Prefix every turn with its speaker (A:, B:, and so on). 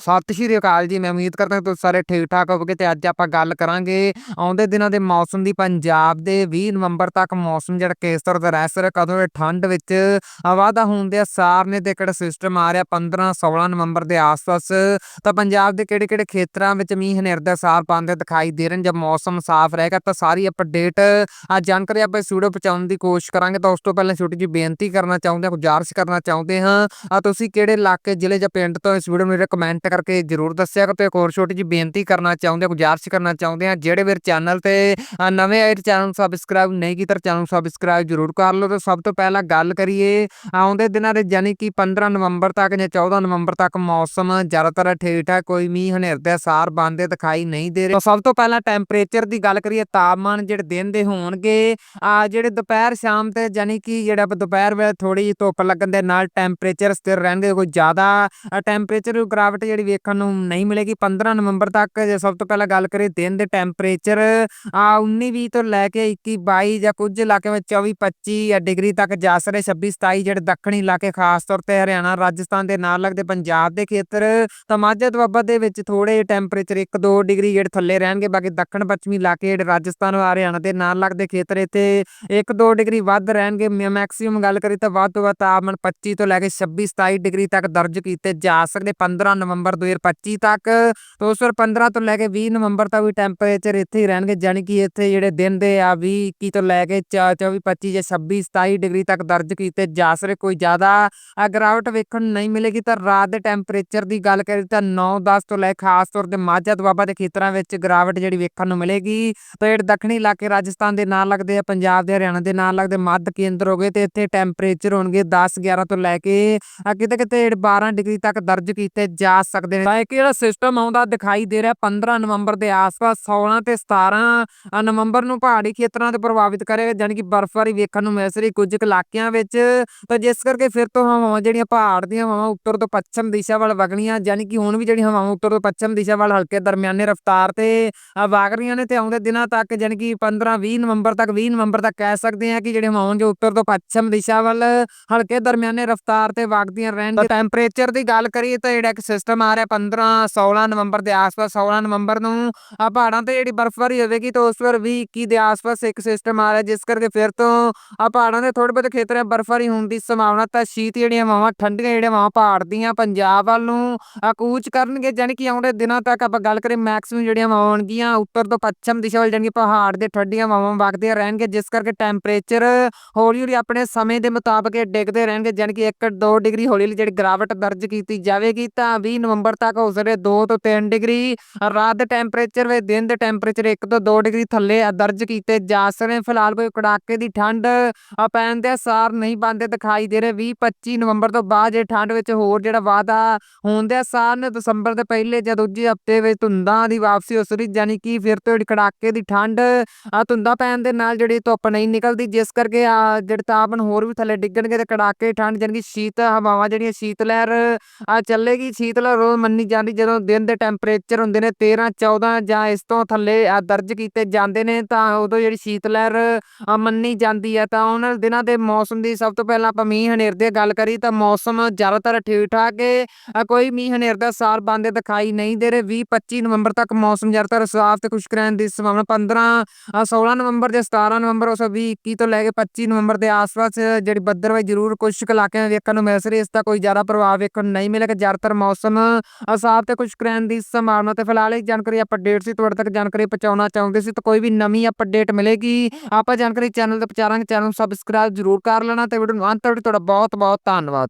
A: ਸਤਿ ਸ਼੍ਰੀ ਅਕਾਲ ਜੀ, ਮੈਂ ਉਮੀਦ ਕਰਦਾ ਹਾਂ ਤੁਸੀਂ ਸਾਰੇ ਠੀਕ ਠਾਕ ਹੋਵੋਗੇ ਤੇ ਅੱਜ ਆਪਾਂ ਗੱਲ ਕਰਾਂਗੇ ਆਉਂਦੇ ਦਿਨਾਂ ਦੇ ਮੌਸਮ ਦੀ, ਪੰਜਾਬ ਦੇ 20 ਨਵੰਬਰ ਤੱਕ ਮੌਸਮ ਜਿਹੜਾ ਕਿਸ ਤਰ੍ਹਾਂ ਦਾ ਰਹਿ ਸਕਦਾ ਕਦੋਂ ਇਹ ਠੰਡ ਵਿੱਚ ਵਾਧਾ ਹੋਣ ਦੇ ਆਸਾਰ ਨੇ ਤੇ ਕਿਹੜਾ ਸਿਸਟਮ ਆ ਰਿਹਾ 15 16 ਨਵੰਬਰ ਦੇ ਆਸ-ਪਾਸ। ਤਾਂ ਪੰਜਾਬ ਦੇ ਕਿਹੜੇ-ਕਿਹੜੇ ਖੇਤਰਾਂ ਵਿੱਚ ਮੀਂਹ ਹਨੇਰ ਦਾ ਆਸਾਰ ਪਾਉਂਦੇ ਦਿਖਾਈ ਦੇ ਰਹੇ ਨੇ, ਜਦ ਮੌਸਮ ਸਾਫ਼ ਰਹੇਗਾ ਤਾਂ ਸਾਰੀ ਅਪਡੇਟ ਆ ਜਾਣਕਾਰੀ ਆਪਾਂ ਇਸ ਵੀਡੀਓ ਪਹੁੰਚਾਉਣ ਦੀ ਕੋਸ਼ਿਸ਼ ਕਰਾਂਗੇ। ਤਾਂ ਉਸ ਤੋਂ ਪਹਿਲਾਂ ਛੋਟੀ ਜਿਹੀ ਬੇਨਤੀ ਕਰਨਾ ਚਾਹੁੰਦੇ ਹਾਂ, ਗੁਜ਼ਾਰਿਸ਼ ਕਰਨਾ ਚਾਹੁੰਦੇ ਹਾਂ। ਤੁਸੀਂ ਕਿਹੜੇ ਇਲਾਕੇ, ਜ਼ਿਲ੍ਹੇ ਜਾਂ ਪਿੰਡ ਤੋਂ ਇਸ ਵੀਡੀਓ ਨੂੰ ਕਮੈਂਟ ਕਰਕੇ ਜਰੂਰ ਦੱਸਿਆ ਕਰੋ ਤੇ ਇੱਕ ਹੋਰ ਛੋਟੀ ਜਿਹੀ ਬੇਨਤੀ ਕਰਨਾ ਚਾਹੁੰਦੇ ਗੁਜ਼ਾਰਿਸ਼ ਕਰਨਾ ਚਾਹੁੰਦੇ ਆ ਜਿਹੜੇ ਵੀਰ ਚੈਨਲ ਤੇ ਨਵੇਂ ਆਏ ਚੈਨਲ ਨੂੰ ਸਬਸਕ੍ਰਾਈਬ ਨਹੀਂ ਕੀਤਾ ਚੈਨਲ ਨੂੰ ਸਬਸਕ੍ਰਾਈਬ ਜਰੂਰ ਕਰ ਲਓ ਤੇ ਸਭ ਤੋਂ ਪਹਿਲਾਂ ਗੱਲ ਕਰੀਏ, ਆਉਂਦੇ ਦਿਨਾਂ ਦੇ ਯਾਨੀ ਕਿ 15 ਨਵੰਬਰ ਤੱਕ ਜਾਂ 14 ਨਵੰਬਰ ਤੱਕ ਮੌਸਮ ਜ਼ਿਆਦਾਤਰ ਠੀਕ ਠਾਕ, ਕੋਈ ਮੀਂਹ ਹਨੇਰ ਦੇ ਸਾਰ ਬੰਦੇ ਦਿਖਾਈ ਨਹੀਂ ਦੇ ਰਹੇ। ਸਭ ਤੋਂ ਪਹਿਲਾਂ ਟੈਂਪਰੇਚਰ ਦੀ ਗੱਲ ਕਰੀਏ, ਤਾਪਮਾਨ ਜਿਹੜੇ ਦਿਨ ਦੇ ਹੋਣਗੇ ਆ ਜਿਹੜੇ ਦੁਪਹਿਰ ਸ਼ਾਮ ਤੇ ਯਾਨੀ ਕਿ ਜਿਹੜਾ ਦੁਪਹਿਰ ਵੇਲੇ ਥੋੜੀ ਧੁੱਪ ਲੱਗਣ ਦੇ ਨਾਲ ਟੈਂਪਰੇਚਰ ਸਥਿਰ ਰਹਿਣਗੇ, ਕੋਈ ਜ਼ਿਆਦਾ ਟੈਂਪਰੇਚਰ ਗ੍ਰਾਵਿਟੀ ਜਿਹੜੀ ਵੇਖਣ ਨੂੰ ਨਹੀਂ ਮਿਲੇਗੀ। 15 ਨਵੰਬਰ ਤੱਕ ਜੇ ਸਭ ਤੋਂ ਪਹਿਲਾਂ ਗੱਲ ਕਰੀਏ ਦਿਨ ਦੇ ਟੈਂਪਰੇਚਰ ਆ 19 20 ਤੋਂ ਲੈ ਕੇ 21 22 ਜਾਂ ਕੁਝ ਇਲਾਕੇ ਵਿੱਚ 24 25 ਡਿਗਰੀ ਤੱਕ ਜਾ ਸਕਦੇ 26 27 ਜਿਹੜੇ ਦੱਖਣੀ ਇਲਾਕੇ ਖਾਸ ਤੌਰ ਤੇ ਹਰਿਆਣਾ, ਰਾਜਸਥਾਨ ਦੇ ਨਾਲ ਲੱਗਦੇ ਪੰਜਾਬ ਦੇ ਖੇਤਰ, ਤਾਂ ਮਾਝਾ ਦੁਆਬਾ ਦੇ ਵਿੱਚ ਥੋੜੇ ਟੈਂਪਰੇਚਰ 1 2 ਡਿਗਰੀ ਜਿਹੜੇ ਥੱਲੇ ਰਹਿਣਗੇ। ਬਾਕੀ ਦੱਖਣ ਪੱਛਮੀ ਇਲਾਕੇ ਜਿਹੜੇ ਰਾਜਸਥਾਨ ਹਰਿਆਣਾ ਦੇ ਨਾਲ ਲੱਗਦੇ ਖੇਤਰ ਇੱਥੇ 1 2 ਡਿਗਰੀ ਵੱਧ ਰਹਿਣਗੇ। ਮੈਕਸਿਮਮ ਗੱਲ ਕਰੀ ਤਾਂ ਵੱਧ ਤੋਂ ਵੱਧ ਤਾਪਮਾਨ 25 ਤੋਂ ਲੈ ਕੇ 26 27 ਡਿਗਰੀ ਤੱਕ ਦਰਜ ਕੀਤੇ ਜਾ ਸਕਦੇ। 15 ਨਵੰਬਰ 2025 ਤੱਕ ਤੋਂ ਉਸ 15 ਤੋਂ ਲੈ ਕੇ 20 ਨਵੰਬਰ ਤੱਕ ਵੀ ਟੈਂਪਰੇਚਰ ਇੱਥੇ ਹੀ ਰਹਿਣਗੇ ਜਾਨੀ ਕਿ ਇੱਥੇ ਜਿਹੜੇ ਦਿਨ ਦੇ ਆ 20 21 ਤੋਂ ਲੈ ਕੇ 24 25 ਜਾਂ 26 27 ਡਿਗਰੀ ਤੱਕ ਦਰਜ ਕੀਤੇ ਜਾ ਸਕਦੇ ਕੋਈ ਜ਼ਿਆਦਾ ਗਰਾਵਟ ਵੇਖਣ ਨਹੀਂ ਮਿਲੇਗੀ। ਤਾਂ ਰਾਤ ਦੇ ਟੈਂਪਰੇਚਰ ਦੀ ਗੱਲ ਕਰੀ ਤਾਂ 9 10 ਤੋਂ ਲੈ ਖਾਸ ਤੌਰ ਤੇ ਮਾਝਾ ਦੁਆਬਾ ਦੇ ਖੇਤਰਾਂ ਵਿੱਚ ਗਿਰਾਵਟ ਜਿਹੜੀ ਵੇਖਣ ਨੂੰ ਮਿਲੇਗੀ। ਤੇ ਜਿਹੜੇ ਦੱਖਣੀ ਇਲਾਕੇ ਰਾਜਸਥਾਨ ਦੇ ਨਾਲ ਲੱਗਦੇ ਆ, ਪੰਜਾਬ ਦੇ, ਹਰਿਆਣਾ ਦੇ ਨਾਲ ਲੱਗਦੇ ਮੱਧ ਕੇਂਦਰ ਹੋ ਗਏ ਤੇ ਇੱਥੇ ਟੈਂਪਰੇਚਰ ਹੋਣਗੇ 10 11 ਤੋਂ ਲੈ ਕੇ ਕਿਤੇ ਕਿਤੇ 12 ਡਿਗਰੀ ਤੱਕ ਦਰਜ ਕੀਤੇ ਜਾ ਸਕਦੇ ਨੇ। ਤਾਂ ਇਹ ਜਿਹੜਾ ਸਿਸਟਮ ਆਉਂਦਾ ਦਿਖਾਈ ਦੇ ਰਿਹਾ 15 ਨਵੰਬਰ ਦੇ ਆਸ-ਪਾਸ 16 ਤੇ 17 ਨਵੰਬਰ ਨੂੰ ਪਹਾੜੀ ਖੇਤਰਾਂ ਤੇ ਪ੍ਰਭਾਵਿਤ ਕਰੇਗਾ ਜਾਨੀ ਕਿ ਬਰਫ਼ਬਾਰੀ ਵੇਖਣ ਨੂੰ ਮਿਲ ਸਕਦੀ ਕੁਝ ਇਲਾਕਿਆਂ ਵਿੱਚ। ਤਾਂ ਜਿਸ ਕਰਕੇ ਫਿਰ ਤੋਂ ਹਵਾਵਾਂ ਜਿਹੜੀਆਂ ਪਹਾੜ ਦੀਆਂ ਹਵਾਵਾਂ ਉੱਤਰ ਤੋਂ ਪੱਛਮ ਦਿਸ਼ਾ ਵੱਲ ਵਗਣੀਆਂ ਜਾਨੀ ਕਿ ਹੁਣ ਵੀ ਜਿਹੜੀਆਂ ਹਵਾਵਾਂ ਉੱਤਰ ਤੋਂ ਪੱਛਮ ਦਿਸ਼ਾ ਵੱਲ ਹਲਕੇ ਦਰਮਿਆਨੇ ਰਫ਼ਤਾਰ ਤੇ ਵਗ ਰਹੀਆਂ ਨੇ ਤੇ ਆਉਂਦੇ ਦਿਨਾਂ ਤੱਕ ਜਾਨੀ ਕਿ 15 20 ਨਵੰਬਰ ਤੱਕ 20 ਨਵੰਬਰ ਤੱਕ ਕਹਿ ਸਕਦੇ ਆ ਕਿ ਜਿਹੜੇ ਹਵਾਵਾਂ ਜੋ ਉੱਤਰ ਤੋਂ ਪੱਛਮ ਦਿਸ਼ਾ ਵੱਲ ਹਲਕੇ ਦਰਮਿਆਨੇ ਰਫ਼ਤਾਰ ਤੇ ਵਗਦੀਆਂ ਰਹਿਣਗੀਆਂ ਟੈਂਪਰੇਚਰ ਦੀ ਗੱਲ ਕਰੀਏ ਤਾਂ ਜਿਹੜਾ ਇੱਕ ਸਿਸਟਮ ਆ ਰਿਹਾ 15 16 ਨਵੰਬਰ ਦੇ ਆਸ-ਪਾਸ 16 ਨਵੰਬਰ ਨੂੰ ਪਹਾੜਾਂ ਤੇ ਜਿਹੜੀ ਬਰਫ਼ਬਾਰੀ ਹੋਵੇਗੀ ਤਾਂ ਉਸ ਵਾਰ ਵੀ 21 ਦੇ ਆਸ-ਪਾਸ ਇੱਕ ਸਿਸਟਮ ਆ ਰਿਹਾ, ਜਿਸ ਕਰਕੇ ਫਿਰ ਤੋਂ ਪਹਾੜਾਂ ਦੇ ਥੋੜੇ ਬਹੁਤੇ ਖੇਤਰਾਂ ਬਰਫ਼ਬਾਰੀ ਹੋਣ ਦੀ ਸੰਭਾਵਨਾ, ਤਾਂ ਸ਼ੀਤ ਜਿਹੜੀਆਂ ਹਵਾਵਾਂ ਠੰਡੀਆਂ ਜਿਹੜੀਆਂ ਹਵਾਵਾਂ ਪਹਾੜ ਦੀਆਂ, ਪੰਜਾਬ ਵੱਲ ਨੂੰ ਕੂਚ ਕਰਨਗੇ ਜਾਨੀ ਕਿ ਆਉਂਦੇ ਦਿਨਾਂ ਤੱਕ ਆਪਾਂ ਗੱਲ ਕਰੀਏ ਮੈਕਸਿਮਮ ਜਿਹੜੀਆਂ ਹਵਾਵਾਂ ਹੋਣਗੀਆਂ, ਉੱਤਰ ਤੋਂ ਪੱਛਮ ਦਿਸ਼ਾ ਵੱਲ ਜਾਨੀ ਪਹਾੜ ਦੇ ਠੰਡੀਆਂ ਹਵਾਵਾਂ ਵਗਦੀਆਂ ਰਹਿਣਗੇ, ਜਿਸ ਕਰਕੇ ਟੈਂਪਰੇਚਰ ਹੌਲੀ ਹੌਲੀ ਆਪਣੇ ਸਮੇਂ ਦੇ ਮੁਤਾਬਕ ਡਿੱਗਦੇ ਰਹਿਣਗੇ ਜਾਨੀ ਕਿ 1 2 ਡਿਗਰੀ ਹੌਲੀ ਹੌਲੀ ਜਿਹੜੀ ਗਰਾਵਟ ਦਰਜ ਕੀਤੀ ਜਾਵੇਗੀ, ਤਾਂ 20 ਨਵੰਬਰ ਤੱਕ ਹੋ ਸਕਦੇ 2 ਤੋਂ 3 ਡਿਗਰੀ, ਰਾਤ ਦੇ ਟੈਂਪਰੇਚਰ ਵੇ ਦਿਨ ਦੇ ਟੈਂਪਰੇਚਰ 1 ਤੋਂ 2 ਡਿਗਰੀ ਥੱਲੇ ਦਰਜ ਕੀਤੇ ਜਾ ਸਕਦੇ ਫਿਲਹਾਲ ਕੋਈ ਕੜਾਕੇ ਦੀ ਠੰਡ ਪੈਣ ਦੇ ਅਸਾਰ ਨਹੀਂ ਬੰਦੇ ਦਿਖਾਈ ਦੇ ਰਹੇ। 20 25 ਨਵੰਬਰ ਤੋਂ ਬਾਅਦ ਜੇ ਠੰਡ ਵਿੱਚ ਹੋਰ ਜਿਹੜਾ ਵਾਧਾ ਹੋਣ ਦੇ ਅਸਾਰ ਨੇ, ਦਸੰਬਰ ਦੇ ਪਹਿਲੇ ਜਾਂ ਦੂਜੇ ਹਫ਼ਤੇ ਵਿੱਚ ਧੁੰਦਾਂ ਦੀ ਵਾਪਸੀ ਹੋ ਸਕਦੀ ਜਾਨੀ ਕਿ ਫਿਰ ਤੋਂ ਕੜਾਕੇ ਦੀ ਠੰਡ ਧੁੰਦਾਂ ਪੈਣ ਦੇ ਨਾਲ ਜਿਹੜੀ ਧੁੱਪ ਨਹੀਂ ਨਿਕਲਦੀ, ਜਿਸ ਕਰਕੇ ਆ ਜਿਹੜੇ ਤਾਪਮਾਨ ਹੋਰ ਵੀ ਥੱਲੇ ਡਿੱਗਣਗੇ ਤੇ ਕੜਾਕੇ ਠੰਡ ਜਾਨੀ ਕਿ ਸ਼ੀਤ, ਹਵਾਵਾਂ ਜਿਹੜੀਆਂ ਸ਼ੀਤ ਲਹਿਰ ਚੱਲੇਗੀ ਸ਼ੀਤ ਲਹਿਰ ਰੋਜ਼ ਮੰਨੀ ਜਾਂਦੀ, ਜਦੋਂ ਦਿਨ ਦੇ ਟੈਂਪਰੇਚਰ ਹੁੰਦੇ ਨੇ 13 14 ਜਾਂ ਇਸ ਤੋਂ ਥੱਲੇ ਦਰਜ ਕੀਤੇ ਜਾਂਦੇ ਨੇ, ਤਾਂ ਉਦੋਂ ਜਿਹੜੀ ਸ਼ੀਤ ਲਹਿਰ ਮੰਨੀ ਜਾਂਦੀ ਹੈ ਤਾਂ ਉਹਨਾਂ ਦਿਨਾਂ ਦੇ ਮੌਸਮ ਦੀ ਸਭ ਤੋਂ ਪਹਿਲਾਂ ਆਪਾਂ ਮੀਂਹ ਹਨੇਰ ਦੀ ਗੱਲ ਕਰੀ ਤਾਂ ਮੌਸਮ ਜ਼ਿਆਦਾਤਰ ਠੀਕ ਠਾਕ ਹੈ ਕੋਈ ਮੀਂਹ ਹਨੇਰ ਦਾ ਸਾਰ ਬੰਦੇ ਦਿਖਾਈ ਨਹੀਂ ਦੇ ਰਹੇ। 20 25 ਨਵੰਬਰ ਤੱਕ ਮੌਸਮ ਜ਼ਿਆਦਾਤਰ ਸਾਫ਼ ਤੇ ਖੁਸ਼ਕ ਰਹਿਣ ਦੀ ਸੰਭਾਵਨਾ 15 16 ਨਵੰਬਰ ਜਾਂ 17 ਨਵੰਬਰ, ਉਸ 20 21 ਤੋਂ ਲੈ ਕੇ 25 ਨਵੰਬਰ ਦੇ ਆਸ-ਪਾਸ ਜਿਹੜੀ ਬੱਦਰਵਾਈ ਜ਼ਰੂਰ ਕੁਝ ਇਲਾਕਿਆਂ ਵਿੱਚ ਵੇਖਣ ਨੂੰ ਮਿਲ ਸਕਦੀ ਇਸ ਦਾ ਕੋਈ ਜ਼ਿਆਦਾ ਪ੍ਰਭਾਵ ਵੇਖਣ ਨਹੀਂ ਮਿਲੇਗਾ ਜ਼ਿਆਦਾਤਰ ਮੌਸਮ ਸਾਫ਼ ਤੇ ਖੁਸ਼ਕ ਰਹਿਣ ਦੀ ਸੰਭਾਵਨਾ ਤੇ ਫਿਲਹਾਲ ਇਹ ਜਾਣਕਾਰੀ ਅਪਡੇਟ ਸੀ, ਤੁਹਾਡੇ ਤੱਕ ਜਾਣਕਾਰੀ ਪਹੁੰਚਾਉਣਾ ਚਾਹੁੰਦੇ ਸੀ, ਤਾਂ ਕੋਈ ਵੀ ਨਵੀਂ ਅਪਡੇਟ ਮਿਲੇਗੀ। ਆਪਾਂ ਜਾਣਕਾਰੀ ਚੈਨਲ ਤੇ ਪਹੁੰਚਾਰਾਂਗੇ ਚੈਨਲ ਨੂੰ ਸਬਸਕ੍ਰਾਈਬ ਜ਼ਰੂਰ ਕਰ ਲੈਣਾ ਤੇ ਵੀਡੀਓ ਨੂੰ ਅੰਤ ਤੱਕ ਤੁਹਾਡਾ ਬਹੁਤ ਬਹੁਤ ਧੰਨਵਾਦ।